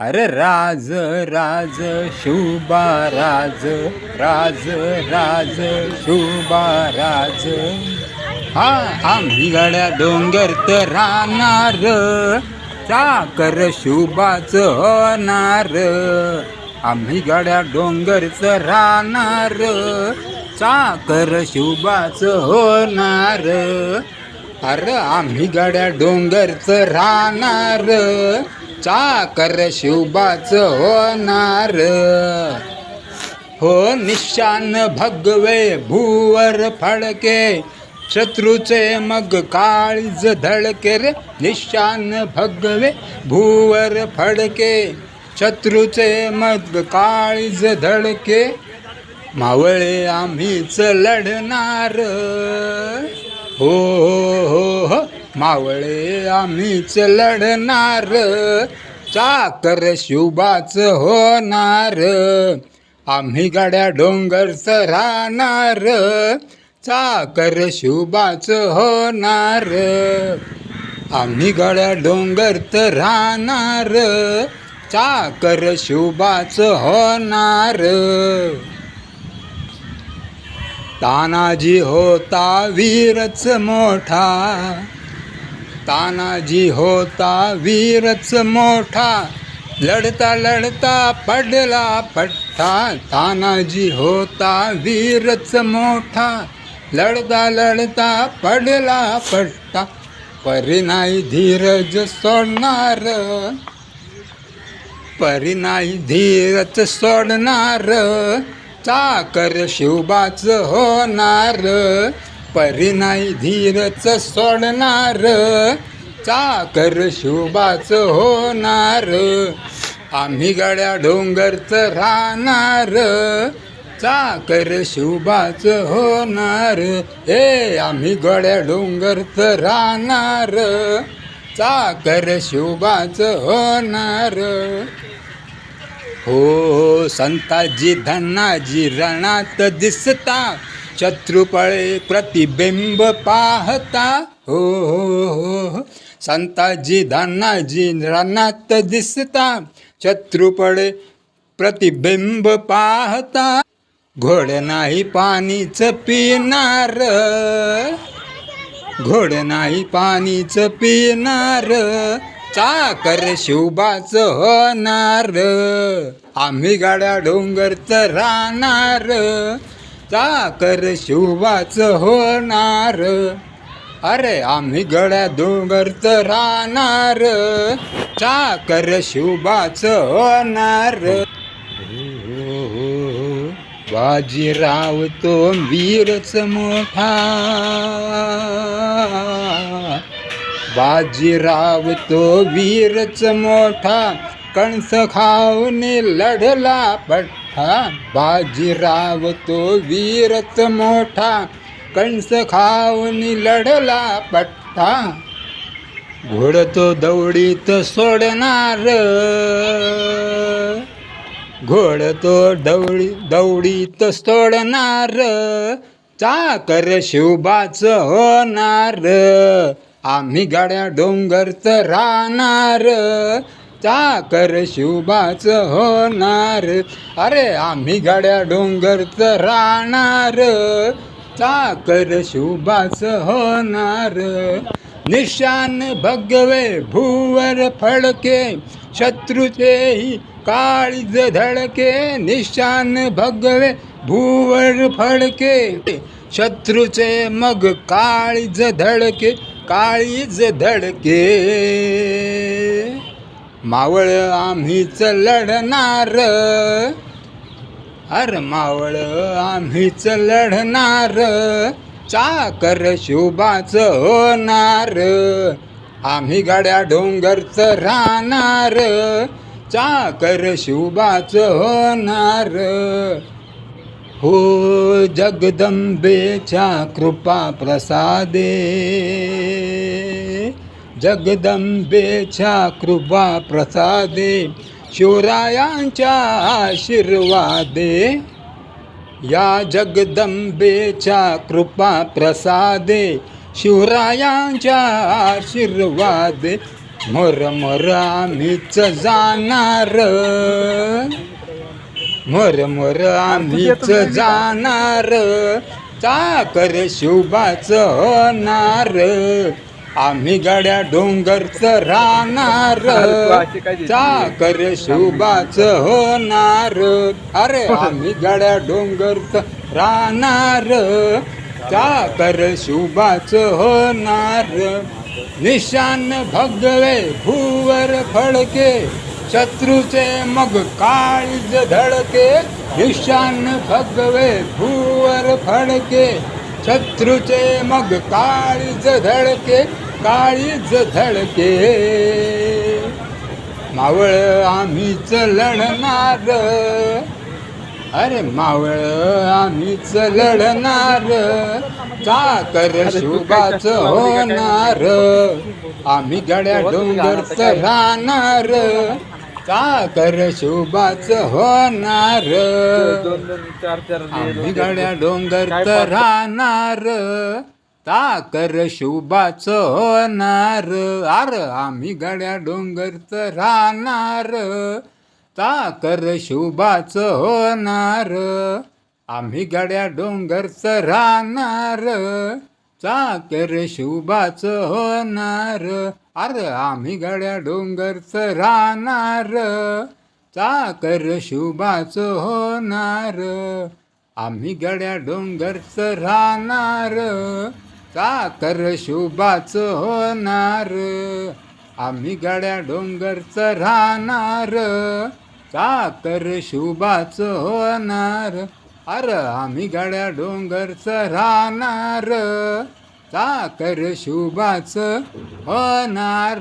अरे राज राज शुभा राज राज राज शुभा राज. हा आम्ही गड्या डोंगरत राहणार. चाकर शुभाच होणार. आम्ही गड्या डोंगरच राहणार. चाकर शुभाच होणार. अरे आम्ही गड्या डोंगरच राहणार. चाकर शिवबाच होणार. हो निशान भगवे भूवर फडके शत्रूचे मग काळीज धडके रे. निशान भगवे भूवर फडके शत्रूचे मग काळीज धडके. मावळे आम्हीच लढणार. हो हो हो हो. मावळे आम्हीच लढणार. चाकर शुभाच होणार. आम्ही गाड्या डोंगरच राहणार. चाकर शुभाच होणार. आम्ही गाड्या डोंगरत राहणार. चाकर शुभाच होणार. तानाजी होता वीरच मोठा. तानाजी होता वीरच मोठा. लढता लढता पडला पठ्ठा तानाजी होता वीरच मोठा. लढता लढता पडला पठ्ठा परी नाही धीरज सोडणार. परी नाही धीरज सोडणार. चाकर शिवबाच होणार. परी नाही धीरच सोडणार. चाकर शुभाच होणार. आम्ही गड्या डोंगरच राहणार. चाकर शुभाच होणार. ए आम्ही गड्या डोंगरच राहणार. चाकर शुभाच होणार. हो, हो संताजी धनाजी रणात दिसता. शत्रुपळे प्रतिबिंब पाहता हो हो हो, हो. संताजी धानाजी रानात दिसता शत्रुपळे प्रतिबिंब पाहता. घोड नाही पाणीच पिणार घोड नाही पाणीच पिणार चाकर शिवबाच होणार. आम्ही गाड्या डोंगरच राहणार चाकर शिवबाच होणार. अरे आम्ही गड्या डोंगरत राहणार. चाकर शिवबाच होणार. बाजीराव तो वीरच मोठा. बाजीराव तो वीरच मोठा. कणस खाऊन लढला पट हा? बाजीराव तो वीरच मोठा कणस खाऊन लढला पट्टा. घोड तो दौडीत सोडणार. घोड तो दौडी दौडीत सोडणार. चाकर शिवबाच होणार. आम्ही गाड्या डोंगरच राहणार. चाकर शिवबाच होणार. अरे आम्ही गाड्या डोंगरच राहणार. चाकर शिवबाच होणार. निशान भगवे भूवर फडके शत्रूचेही काळीज धडके निशान भगवे भूवर फडके शत्रूचे मग काळीज धडके काळीज धडके. मावळ आम्हीच लढणार. अर मावळ आम्हीच लढणार. चाकर शुभाच होणार. आम्ही गाड्या डोंगरच राहणार. चाकर शुभाच होणार. हो जगदंबेच्या कृपा प्रसादे जगदंबेच्या कृपा प्रसादे शिवरायांच्या आशीर्वादे. या जगदंबेच्या कृपा प्रसादे शिवरायांच्या आशीर्वादे. मोर मोर आम्हीच जाणार. मोर मोर आम्हीच जाणार. चाकर शिवबाच होणार. आम्ही गड्या डोंगरच राहणार. चाकर शिवबाच होणार. अरे आम्ही गड्या डोंगरच राहणार. चाकर शिवबाच होणार. निशान भगवे भूवर फडके शत्रूचे मग काळीज धडके. निशान भगवे भूवर फडके शत्रूचे मग काळीज धडके. काळीज धडके. मावळ आम्हीच लढणार अरे मावळ आम्हीच लढणार चाकर शुभाच होणार. आम्ही गड्या डोंगरच राहणार. चाकर शुभाच होणार. आम्ही गड्या डोंगरच राहणार. ताकर शुभाच होणार. अर आम्ही गड्या डोंगरच राहणार. ताकर शुभाच होणार. आम्ही गड्या डोंगरच राहणार. चाकर शुभाच होणार. अरे आम्ही गड्या डोंगरच राहणार. चाकर शुभाच होणार. आम्ही गड्या डोंगरच राहणार. चाकर शुभाच होणार? आम्ही गड्या डोंगरच राहणार. चाकर शुभाच होणार? अरे आम्ही गड्या डोंगरच राहणार. चाकर शुभाच होणार?